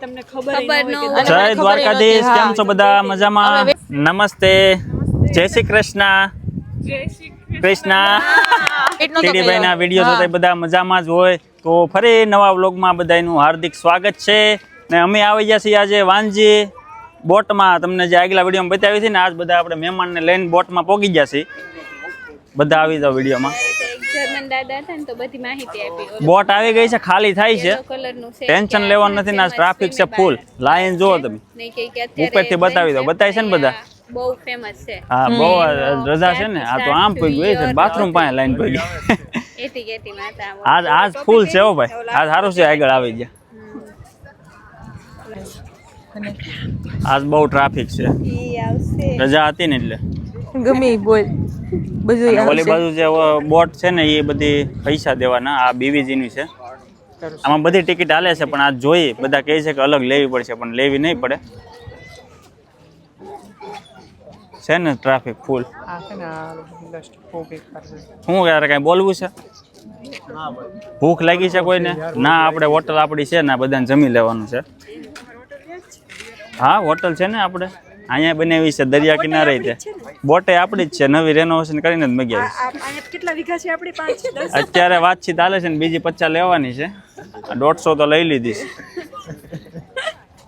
તમને ખબર જય દ્વારકાધીશ કેમ છો બધા? મજામાં? નમસ્તે. જય શ્રી કૃષ્ણ. કૃષ્ણ. ટીડીભાઈ ના વીડિયો. જોતા બધા મજામાં જ હોય. તો ફરી નવા વ્લોગમાં બધાનું હાર્દિક સ્વાગત છે. ને અમે આવી ગયા છીએ આજે વાંજી બોટમાં. તમને જે આગલા વિડીયોમાં બતાવી હતી ને આજ બધા આપણે મહેમાનને લઈને બોટમાં પોગી ગયા છીએ. બધા આવી જાઓ વિડીયોમાં. જર્મન દાદા હતા ને તો બધી માહિતી આપી. બોટ આવી ગઈ છે ખાલી થાય છે. ટેન્શન લેવાનું નથી ને ટ્રાફિક છે ફૂલ લાઈન જુઓ તમે. નહીં કે કે અત્યારે ઉપરથી બતાવી દો. બતાવી છે ને બધા? બહુ ફેમસ છે. હા બહુ રજા છે ને? આ તો આમ પગી ગઈ છે બાથરૂમ પાસે લાઈન પગી એટી કેટી માતા આજ આજ ફૂલ છે? હો ભાઈ. આજ સારું છે આગળ આવી ગયા. આજ બહુ ટ્રાફિક છે. રજા હતી ને એટલે. ગમે બોલ. બધું ઓલી બાજુ જે બોટ છે ને એ બધી પૈસા દેવાના આ બીવીજીની છે. આમાં બધી ટિકિટ હાલે છે પણ આ જોઈએ બધા કહે છે કે અલગ લેવી પડશે પણ લેવી નહીં પડે. છે ને ટ્રાફિક ફૂલ. શું યાર કઈ બોલવું છે? ભૂખ લાગી છે કોઈને? ના આપણે હોટલ આપણી છે ને બધાને જમી લેવાનું છે. હા હોટલ છે ને આપણે? અહીંયા બનાવી છે દરિયા કિનારે છે બોટે આપણી જ છે નવી રેનોવેશન કરીને જ મગ્યા કેટલા વીઘા છે આપણી પાંચ? અત્યારે વાતચીત ચાલે છે ને બીજી પચાસ લેવાની છે. દોઢસો તો લઈ લીધી છે.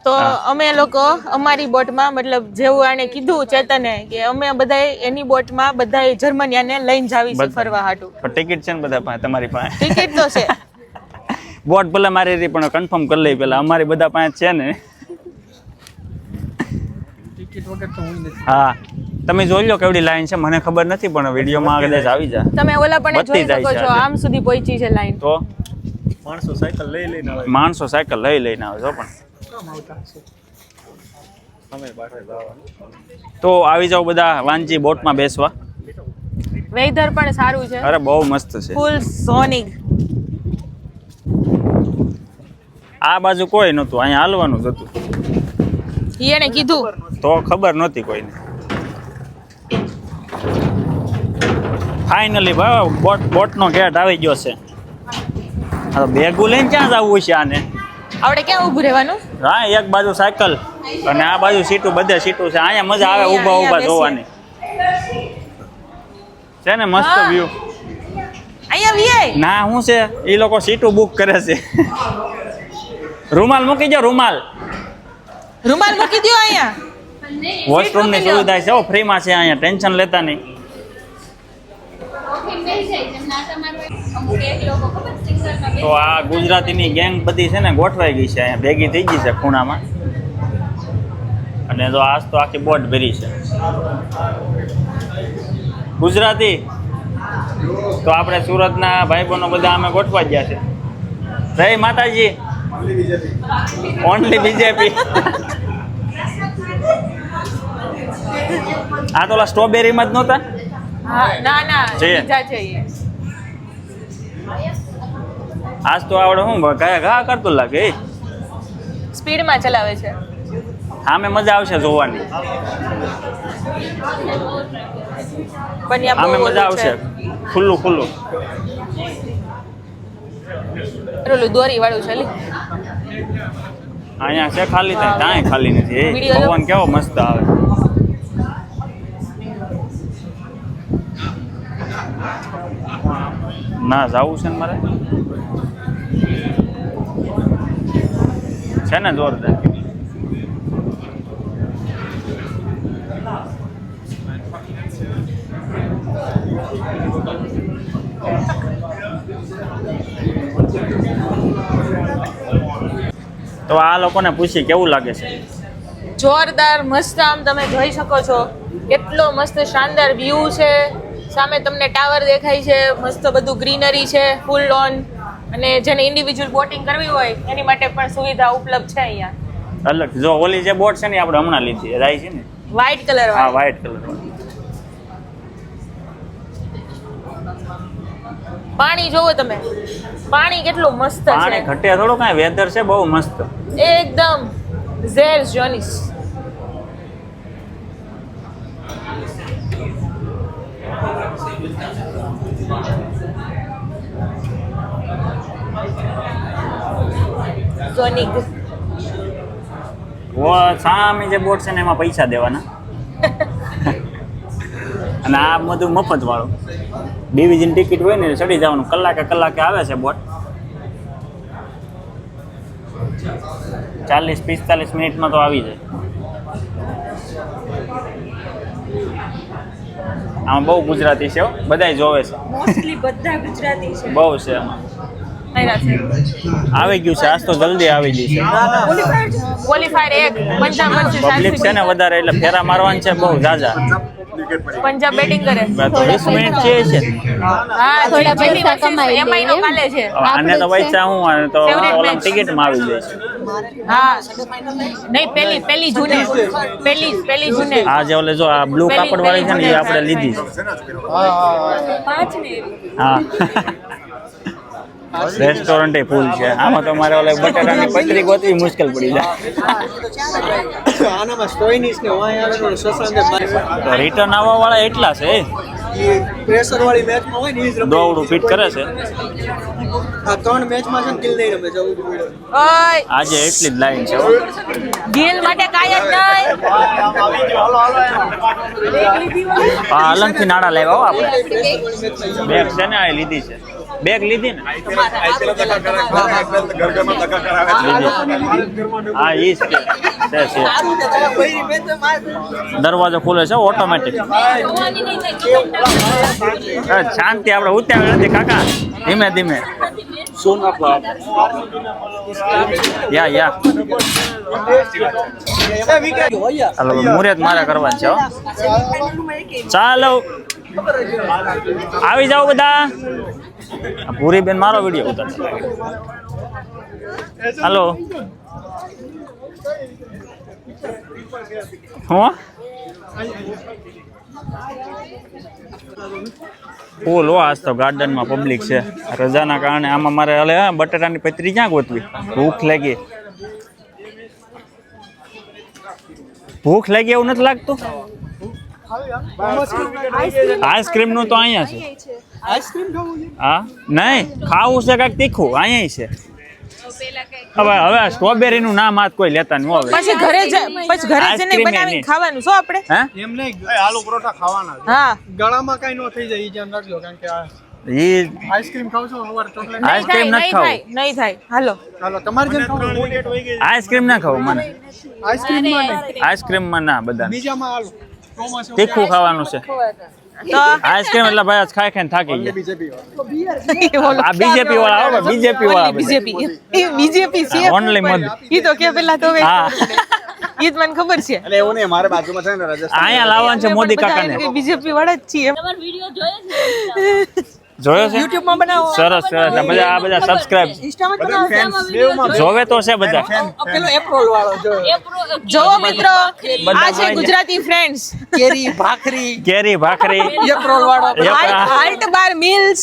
તો અમે લોકો અમારી બોટમાં મતલબ જેવું આને કીધું ચેતને કે અમે બધા એની બોટમાં બધા જર્મનિયાને લઈને જાવી છે ફરવા હાટું. પણ ટિકિટ છે ને બધા પાસે તમારી પાસે? ટિકિટ તો છે. બોટ ભલે મારી રહી પણ કન્ફર્મ કરી લઈ પેલા. અમારી બધા પાસે છે ને. હા તમે જોઈ લો કેવડી લાઈન છે. મને ખબર નથી પણ વિડીયોમાં કદાચ આવી જાય. તમે ઓલા પણ જોઈ શકો છો. આમ સુધી પહોંચી છે લાઈન. તો? માણસો સાયકલ લઈ લઈને આવે. માણસો સાયકલ લઈ લઈને આવે છો પણ. તો આવી જાવ બધા વાંજી બોટમાં બેસવા. વેધર પણ સારું છે. અરે બહુ મસ્ત છે. ફૂલ સોનિક આ બાજુ કોઈ નહોતું. અહીંયા હાલવાનું જ હતું. એને કીધું. તો ખબર નહોતી કોઈને. ફાઇનલી ભાઈ બોટ બોટનો ગેટ આવી ગયો છે. ભેગું બેગું લઈને ક્યાં જવું છે આને? આપણે ક્યાં ઊભું રહેવાનું? હા એક બાજુ સાયકલ અને આ બાજુ સીટું બધે સીટું છે. અહીંયા મજા આવે ઊભા ઊભા જોવાની. છે ને મસ્ત વ્યૂ ના શું છે? એ લોકો સીટું બુક કરે છે. રૂમાલ મૂકી દો રૂમાલ. રૂમાલ મૂકી દો અહીંયા. વોશરૂમની સુવિધા છે ફ્રીમાં છે અહીંયા ટેન્શન લેતા નહીં. ઓકે બેસી જાય જેમના તમારું અમુક એક લોકો ખબર સિંગરમાં તો આ ગુજરાતીની ગેંગ બધી છે ને ગોઠવાઈ ગઈ છે અહીંયા ભેગી થઈ ગઈ છે ખૂણામાં. અને તો આજ તો આખી બોટ ભરી છે. ગુજરાતી તો આપણે સુરતના ભાઈ બહેનો બધા અમે ગોઠવા ગયા છે. જય માતાજી. ઓનલી બીજેપી આ તો ઓલા સ્ટ્રોબેરીમાં જ નહોતા? ના ના. બીજા છે આજ તો આવડે શું કયા ઘા કરતું લાગે સ્પીડમાં ચલાવે છે. આમે મજા આવશે જોવાની. પણ ત્યાં આમે મજા આવશે. ખુલ્લું ખુલ્લું. ઓલું દોરી વાળું છે. અહીંયા છે ખાલી ત્યાં ખાલી નથી ભગવાન કેવો મસ્ત આવે. ના, જાવું છે ને મારે? છે ને જોરદાર. તો આ લોકોને પૂછી કેવું લાગે છે? જોરદાર, મસ્ત આમ તમે જોઈ શકો છો. કેટલો મસ્ત, શાનદાર વ્યૂ છે. સામે તમને ટાવર દેખાય છે મસ્ત બધું ગ્રીનરી છે ફૂલ ઓન અને જેને ઇન્ડિવિજ્યુઅલ બોટિંગ કરવી હોય એની માટે પણ સુવિધા ઉપલબ્ધ છે અહીંયા. અલગ. જો ઓલી જે બોટ છે ને આપણે હમણાં લીધી. રાઈ છે ને? વ્હાઇટ કલર હા વ્હાઇટ કલર પાણી જોવો તમે. પાણી કેટલું મસ્ત પાણી છે ઘટે થોડું કાંઈ. વેધર છે બહુ મસ્ત. એકદમ ઝેર જોનિસ સોનિક સામે જે બોટ છે ને એમાં પૈસા દેવાના. અને આ બધું મફત વાળું ડિવિઝન ટિકિટ હોય ને ચડી જવાનું. કલાકે કલાકે આવે છે બોટ. ચાલીસ પિસ્તાલીસ મિનિટમાં તો આવી જાય. આમાં બહુ ગુજરાતી છે બધા બધાય જોવે છે. મોસ્ટલી બધા ગુજરાતી છે. બહુ છે. આમાં આવી ગયું છે. આજ તો જલ્દી આવી ગઈ છે. ક્વોલિફાયર એક. પંજાબ પબ્લિક છે ને વધારે એટલે ફેરા મારવાની છે બહુ ઝાઝા. પંજાબ બેટિંગ કરે. તો વીસ મિનિટ છે છે. હા થોડા પૈસા કમાઈ કાલે છે. આને તો પૈસા હું તો ઓલા ટિકિટમાં આવી જાય. હા નહીં પેલી પેલી જૂને. પેલી પેલી જૂને. આ જે ઓલે જો આ બ્લુ કાપડ વાળી છે ને એ આપણે લીધી. છે પાંચ હા રેસ્ટોરન્ટ એ ફૂલ છે. આમાં તો મારે ઓલે બટાટાની પતરી ગોતવી મુશ્કેલ પડી જાય. તો રિટર્ન આવવા વાળા એટલા છે. પ્રેશર વાળી મેચમાં હોય ને એ જ રમે દોવડું ફિટ કરે છે? આ ત્રણ મેચમાં છે ને કિલ નહીં રમે જવું જોઈએ આજે એટલી જ લાઈન છે હો. ગિલ માટે કાંઈ જ નહીં. આ અલંગથી નાડા લેવા હો આપણે. બેગ છે ને આ લીધી છે. બેગ લીધી ને. હા, ઈ છે. દરવાજો ખુલે છે ઓટોમેટિક શાંતિ, આપણે ઉતાવળ નથી, કાકા. ધીમે ધીમે. યા યા. હાલો મુહૂર્ત મારે કરવાની છે ચાલો. આવી જાઓ બધા. પૂરી બેન મારો વીડિયો ઉતારશે. હલો. હું? ફૂલ હો આજ તો ગાર્ડનમાં પબ્લિક છે. રજાના કારણે આમાં મારે હલે બટાટાની પતરી ક્યાં ગોતવી? ભૂખ લાગી. ભૂખ લાગી એવું નથી લાગતું? આઈસ્ક્રીમનું તો અહીંયા છે. આઈસ્ક્રીમ ખાવું છે? હા? નહીં ખાવું છે કાંઈક તીખું અહીંયા છે. હવે હવે સ્ટ્રોબેરી નું નામ હાથ કોઈ લેતા નહીં હવે પછી ઘરે પછી ઘરે જઈને આઈસ્ક્રીમ બનાવીને ખાવાનું શું આપણે? હે? એમ નહીં આલુ પરોઠા ખાવાના હા. ગળામાં કઈ ન થઈ જાય એ ધ્યાન રાખજો કારણ કે આઈસ્ક્રીમ ખાવ છો સવારે ચોકલેટ. આઈસ્ક્રીમ થાય નથી નહીં ખાવું. થાય નહીં થાય. હાલો. હાલો તમારે જેમ ખાવું આઈસ્ક્રીમ ના ખાવું મને. આઈસ્ક્રીમમાં આઈસ્ક્રીમમાં ના બધા બીજામાં આલુ. તીખું ખાવાનું છે. તો આઈસ્ક્રીમ એટલે ભાઈ આજ ખાઈ ખાઈને થાકી ગયા. બીજેપી આ બીજેપી વાળા આવે બીજેપી વાળા બીજેપી એ બીજેપી છે ઓનલી મધ ઈ તો કે પેલા તો હા. ઈ જ મને ખબર છે. એટલે એવું નહીં મારે બાજુમાં છે ને રાજસ્થાન અહીંયા લાવવાનું છે મોદી કાકાને. બીજેપી વાળા જ છીએ. તમારો વીડિયો જોયો છે. જોયો છે? યુટ્યુબમાં બનાવો. સરસ સરસ. આ બધા આ બધા સબસ્ક્રાઇબ ઇન્સ્ટામાં બનાવો. જોવે તો છે બધા. પેલો એપ્રોલ વાળો જો જોવો મિત્રો બધા આ છે ગુજરાતી ફ્રેન્ડ્સ કેરી ભાખરી. કેરી ભાખરી. એપ્રોલ વાળો. હાલ્ટ બાર મિલ્સ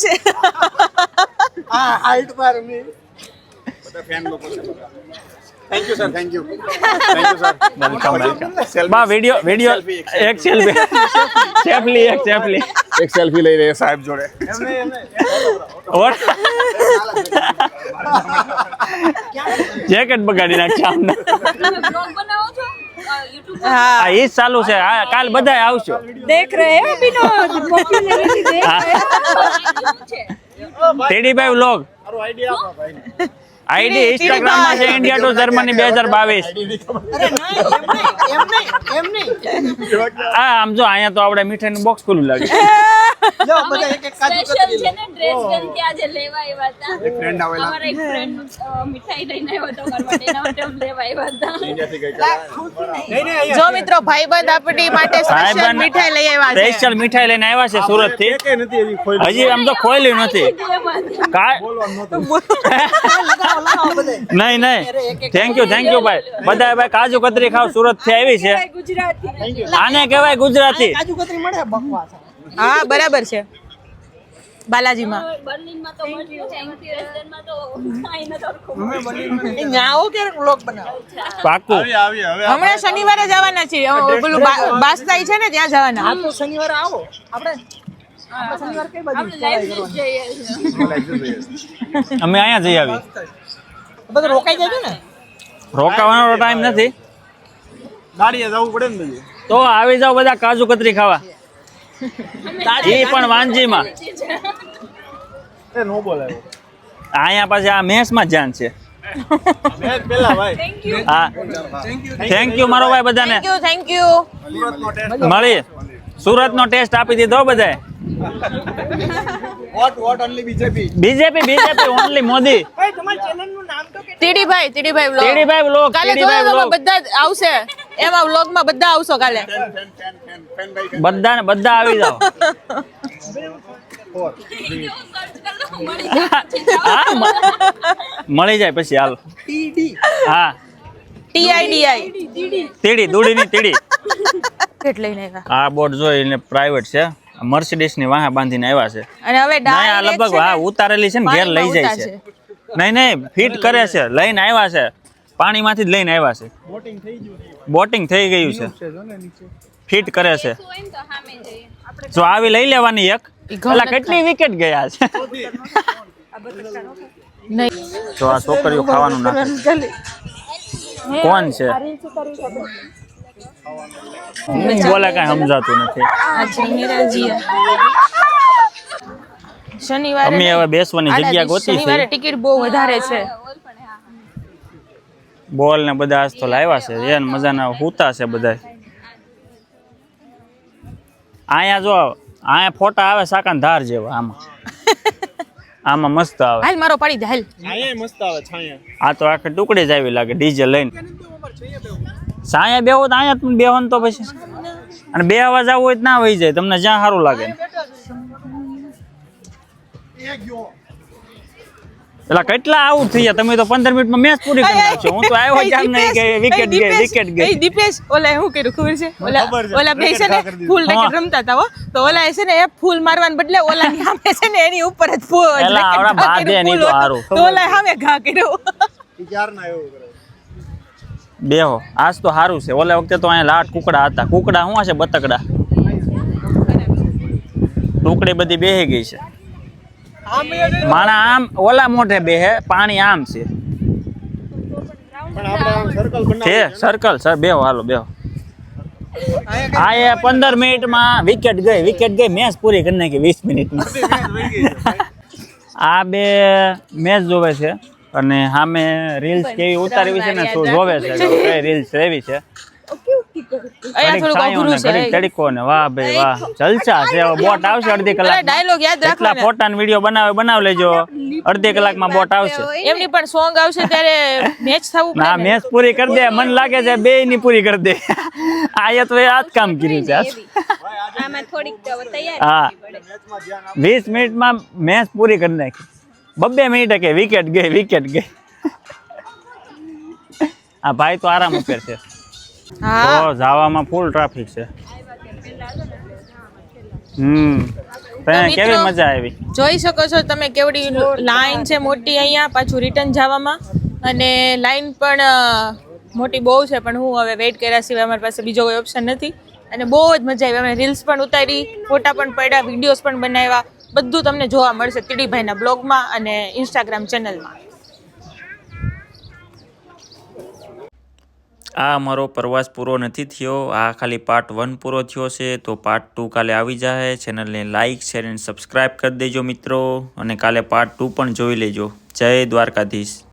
હા હાલ્ટ પર મી thank you sir thank you thank you sir welcome welcome બા વિડિયો વિડિયો એક સેલ્ફી સેફલી એક સેફલી એક સેલ્ફી લઈ રહી સાહેબ જોડે વોટ જેકેટ બગાડી નાખ્યા અમને બ્લોગ બનાવો છો હા. એ ઈ જ ચાલુ છે. હા કાલ બધાય આવશો. દેખ રહે હે વિનોદ? પોપ્યુલરિટી દેખ હા. છે ટીડીભાઈ વ્લોગ આઈડી ઇન્સ્ટાગ્રામમાં છે ઇન્ડિયા ટુ જર્મની બે હજાર બાવીસ. આ આમ જો અહીંયા તો આપણે મીઠાઈનું બોક્સ ખુલ્લું લાગે. લો બધા એક એક કાજુ સ્પેશિયલ કતરી છે ને ડ્રેસ ગન કે આજે લેવા આવ્યા હતા. ફ્રેન્ડ આવેલા. અમારા એક ફ્રેન્ડ મીઠાઈ લઈને આવ્યો હતો ઘર માટે એના માટે લેવા આવ્યા હતા. ઇન્ડિયાથી ગઈ જો મિત્રો ભાઈબંધ આપણી માટે સ્પેશિયલ મીઠાઈ લઈ આવ્યા છે. સ્પેશિયલ મીઠાઈ લઈને આવ્યા છે સુરતથી હજી આમ તો ખોલ્યું નથી. કાંઈ નહીં નહીં. થેન્ક યુ થેન્ક યુ ભાઈ. બધા ભાઈ કાજુ કતરી ખાવ સુરતથી આવી છે. આને કહેવાય ગુજરાતી. કાજુ કતરી મળે બકવાસ. હા બરાબર છે. બાલાજીમાં. હમણાં શનિવારે જવાના છીએ. પેલું બા- છે ને ત્યાં જવાના. શનિવારે આવો. આપણે અમે અહીંયા જઈ આવી બધું રોકાઈ જાય ને? રોકાવાનો ટાઈમ નથી. દાડીએ જવું પડે ને બધું તો આવી જાઓ બધા કાજુ કતરી ખાવા. એ પણ વાંજીમાં એ નો બોલાય. અહીંયા પાછી આ મેસમાં જ જાન છે. મેચ પેલા ભાઈ. હા. થેન્ક યુ મારો ભાઈ બધાને. થેન્ક યુ નો યુ સુરતનો ટેસ્ટ. ટેસ્ટ આપી દીધો બધાએ. Vote vote only BJP BJP BJP only Modi TDbhai TDbhai vlog TDbhai vlog કાલે જોયો બધા આવશે. એમાં વ્લોગમાં બધા આવશો કાલે. બધા બધા આવી જાઓ. મળી જાય પછી હાલ. હા. ટીઆઈડીઆઈ. તીડી દૂડીની તીડી કેટલી લઈને આ બોર્ડ જોઈને પ્રાઇવેટ છે. મર્સિડીસની વાહે બાંધીને આવ્યા છે. અને હવે આ લગભગ વાહ હા ઉતારેલી છે ને ઘેર લઈ જાય છે. નહીં નહીં ફિટ કરે છે. લઈને આવ્યા છે. પાણીમાંથી જ લઈને આવ્યા છે. બોટિંગ થઈ ગયું છે. ફિટ કરે છે. જો આવી લઈ લેવાની એક. પેલા કેટલી વિકેટ ગયા છે? જો આ છોકરીઓ ખાવાનું નાખે કોણ છે? બોલે કઈ સમજાતું નથી. શનિવારે અમે હવે બેસવાની જગ્યા ગોતી શનિવારે ટિકિટ બહુ વધારે છે. બોલ ને બધા આજ તો લાવ્યા છે. એ મજાના હુતા છે બધા અહીંયા જો અહીંયા ફોટા આવે સાકાન ધાર જેવા આમાં. આમાં મસ્ત આવે. હાલ મારો પાડી દે હાલ. અહીંયા મસ્ત આવે છાયા. આ તો આખી ટુકડી જ આવી લાગે ડીજે લઈને. સાયા બેહો તો અહીંયા તમે બેહો ને તો પછી. અને બે અવાજ આવો હોય તો ના વહી જાય તમને જ્યાં સારું લાગે પેલા કેટલા આઉટ થઈ ગયા તમે તો પંદર મિનિટમાં મેચ પૂરી કરી નાખશો હું તો આવ્યો જામ નહીં કે વિકેટ ગઈ વિકેટ ગઈ. દીપેશ ઓલા શું કર્યું ખબર છે? ઓલા ઓલા બે છે ને ફૂલ રેકેટ રમતા હતા હો. તો ઓલા છે ને એ ફૂલ મારવાને બદલે ઓલા ની સામે છે ને એની ઉપર જ ફૂલ એટલે આવડા બાંધે નહીં તો. હારું. તો ઓલા સામે ઘા કર્યો. ચાર ના એવું કરે બેહો. આજ તો સારું છે. ઓલા વખતે તો અહીંયા લાટ કુકડા હતા. કુકડા શું હશે બતકડા? ટુકડી બધી બેહી ગઈ છે. માણા આમ ઓલા મોઢે બેહે પાણી આમ છે. સર્કલ સર બેહો હાલો બેહો. હા એ પંદર મિનિટમાં વિકેટ ગઈ. વિકેટ ગઈ મેચ પૂરી કરી નાખી વીસ મિનિટમાં. આ બે મેચ જોવે છે. અને સામે રીલ્સ કેવી ઉતારવી છે ને શું જોવે છે કે કઈ રીલ્સ એવી છે. અડધી કલાક ડાયલોગ યાદ એટલા રાખવાના. ફોટા ને વીડિયો બનાવે બનાવ લેજો. અડધી કલાકમાં બોટ આવશે. એમની પણ સોંગ આવશે ત્યારે મેચ થવું ના મેચ પૂરી કરી દે મને લાગે છે બે ની પૂરી કરી દે. આ તો એ આ જ કામ કર્યું છે. આજ. આમાં થોડીક હા. વીસ મિનિટમાં મેચ પૂરી કરી નાખી. બબ્બે મિનિટે કે વિકેટ ગઈ વિકેટ ગઈ. આ ભાઈ તો આરામ ઉપર છે. હા. તો જાવામાં ફૂલ ટ્રાફિક છે. હમ. તને કેવી મજા આવી? જોઈ શકો છો તમે કેવડી લાઈન છે મોટી અહીંયા પાછું રિટર્ન જવામાં. અને લાઈન પણ મોટી બહુ છે પણ હું હવે વેઇટ કર્યા સિવાય અમારી પાસે બીજો કોઈ ઓપ્શન નથી. અને બહુ જ મજા આવી. અમે રીલ્સ પણ ઉતારી ફોટા પણ પડ્યા વિડીયોઝ પણ બનાવ્યા. બધું તમને જોવા મળશે તીડીભાઈના બ્લોગમાં અને ઇન્સ્ટાગ્રામ ચેનલમાં આ અમારો પ્રવાસ પૂરો નથી થયો. આ ખાલી પાર્ટ વન પૂરો થયો છે, તો પાર્ટ ટુ કાલે આવી જાય. ચેનલને લાઇક શેર અને સબસ્ક્રાઈબ કરી દેજો મિત્રો. અને કાલે પાર્ટ ટુ પણ જોઈ લેજો. જય દ્વારકાધીશ.